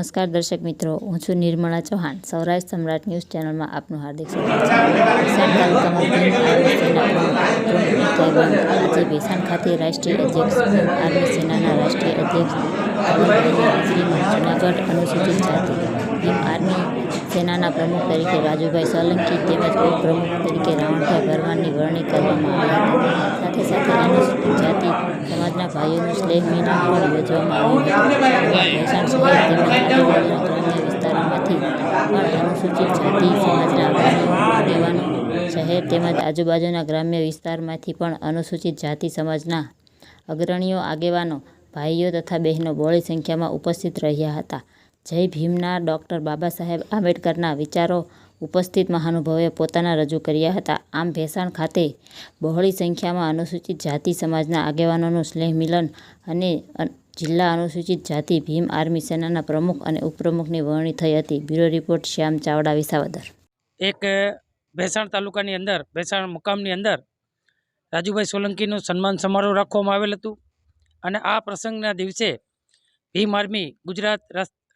નમસ્કાર દર્શક મિત્રો, હું છું નિર્મળા ચૌહાણ, સૌરાષ્ટ્ર સમ્રાટ ન્યૂઝ ચેનલમાં આપનું હાર્દિક સ્વાગત છે. આજે ભેસાણ ખાતે રાષ્ટ્રીય અધ્યક્ષ, આર્મી સેનાના રાષ્ટ્રીય અધ્યક્ષ જૂનાગઢ અનુસૂચિત જાતિ આર્મી સેનાના પ્રમુખ તરીકે રાજુભાઈ સોલંકી તેમજ ઉપપ્રમુખ તરીકે રાવણભાઈ ભરવાડની વરણી કરવામાં આવી હતી. સાથે સાથે અનુસૂચિત જાતિ સમાજના ભાઈઓનું સ્નેહ મિલન પણ યોજવામાં આવ્યું હતું. ગ્રામ્ય વિસ્તારોમાંથી પણ અનુસૂચિત જાતિ સમાજના આગેવાનો શહેર તેમજ આજુબાજુના ગ્રામ્ય વિસ્તારમાંથી પણ અનુસૂચિત જાતિ સમાજના અગ્રણીઓ, આગેવાનો, ભાઈઓ તથા બહેનો બોળી સંખ્યામાં ઉપસ્થિત રહ્યા હતા. જય ભીમના ડૉક્ટર બાબા સાહેબ આંબેડકરના વિચારો ઉપસ્થિત મહાનુભાવોએ પોતાના રજૂ કર્યા હતા. આમ ભેસાણ ખાતે બહોળી સંખ્યામાં અનુસૂચિત જાતિ સમાજના આગેવાનોનું સ્નેહ મિલન અને જિલ્લા અનુસૂચિત જાતિ ભીમ આર્મી સેનાના પ્રમુખ અને ઉપપ્રમુખની વરણી થઈ હતી. Bureau report Shyam Chavda Visavadar. એક ભેસાણ તાલુકાની અંદર, ભેસાણ મુકામની અંદર રાજુભાઈ સોલંકીનું સન્માન સમારોહ રાખવામાં આવેલ હતું અને આ પ્રસંગના દિવસે ભીમ આર્મી ગુજરાત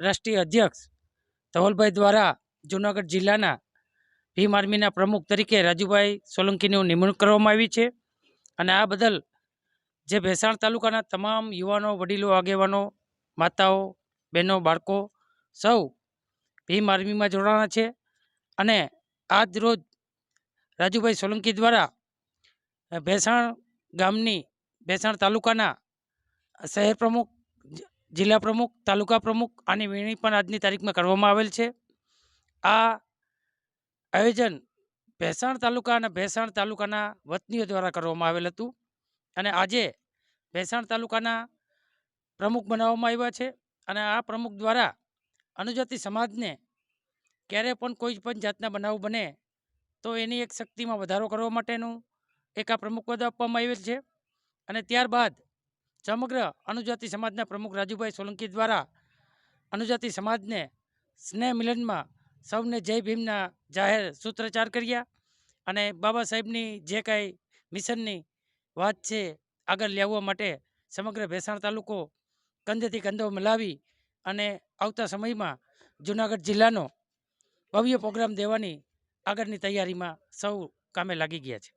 રાષ્ટ્રીય અધ્યક્ષ ધવલભાઈ દ્વારા જૂનાગઢ જિલ્લાના ભીમ આર્મીના પ્રમુખ તરીકે રાજુભાઈ સોલંકીની નિમણૂક કરવામાં આવી છે. અને આ બદલ જે ભેસાણ તાલુકાના તમામ યુવાનો, વડીલો, આગેવાનો, માતાઓ, બહેનો, બાળકો સૌ ભીમ આર્મીમાં જોડાણા છે. અને આજ રોજ રાજુભાઈ સોલંકી દ્વારા ભેસાણ ગામની, ભેસાણ તાલુકાના શહેર પ્રમુખ જિલ્લા પ્રમુખ, તાલુકા પ્રમુખ આની વીણી પણ આજની તારીખમાં કરવામાં આવેલ છે. આ આયોજન ભેસાણ તાલુકા અને ભેસાણ તાલુકાના વતનીઓ દ્વારા કરવામાં આવેલ હતું અને આજે ભેસાણ તાલુકાના પ્રમુખ બનાવવામાં આવ્યા છે અને આ પ્રમુખ દ્વારા અનુજાતિ સમાજને ક્યારે પણ કોઈ પણ જાતના બનાવ બને તો એની એક શક્તિમાં વધારો કરવા માટેનું એક આ પ્રમુખ પદ આપવામાં આવેલ છે અને ત્યારબાદ સમગ્ર અનુજાતિ સમાજના પ્રમુખ રાજુભાઈ સોલંકી દ્વારા અનુજાતિ સમાજને સ્નેહ મિલનમાં સૌને જય ભીમના જાહેર સૂત્રચાર કર્યા અને બાબા સાહેબની જે કાંઈ મિશનની વાત છે આગળ લેવા માટે સમગ્ર ભેસાણ તાલુકો કંધેથી કંધો મિલાવી અને આવતા સમયમાં જુનાગઢ જિલ્લાનો ભવ્ય પ્રોગ્રામ દેવાની આગળની તૈયારીમાં સૌ કામે લાગી ગયા છે.